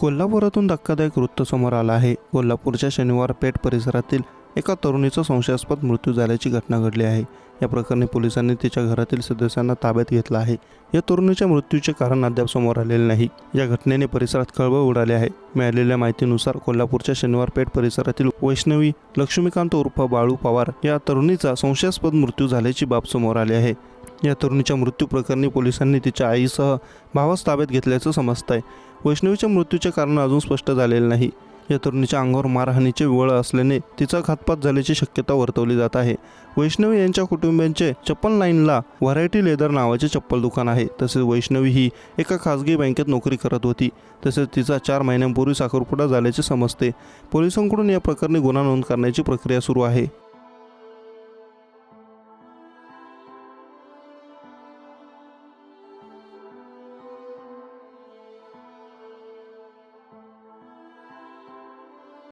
कोल्हापुरातून धक्कादायक वृत्त समोर आलं आहे. कोल्हापूरच्या शनिवार पेठ परिसरातील एका तरुणीचा संशयास्पद मृत्यू झाल्याची घटना घडली आहे. या प्रकरणी पोलिसांनी तिच्या घरातील सदस्यांना ताब्यात घेतलं आहे. या तरुणीच्या मृत्यूचे कारण अद्याप समोर आलेले नाही. या घटनेने परिसरात खळबळ उडाली आहे. मिळालेल्या माहितीनुसार कोल्हापूरच्या शनिवार पेठ परिसरातील वैष्णवी लक्ष्मीकांत उर्फ बाळू पवार या तरुणीचा संशयास्पद मृत्यू झाल्याची बाब समोर आली आहे. या तरुणीच्या मृत्यू प्रकरणी पोलिसांनी तिच्या आईसह भावास ताब्यात घेतल्याचं समजतं आहे वैष्णवीच्या मृत्यूचे कारण अजून स्पष्ट झालेले नाही. या तरुणीच्या अंगावर मारहाणीचे वळ असल्याने तिचा घातपात झाल्याची शक्यता वर्तवली जात आहे. वैष्णवी यांच्या कुटुंबियांचे चप्पल लाईनला व्हरायटी लेदर नावाचे चप्पल दुकान आहे. तसेच वैष्णवी ही एका खासगी बँकेत नोकरी करत होती. तसेच तिचा चार महिन्यांपूर्वी साखरपुडा झाल्याचे समजते. पोलिसांकडून या प्रकरणी गुन्हा नोंद करण्याची प्रक्रिया सुरू आहे.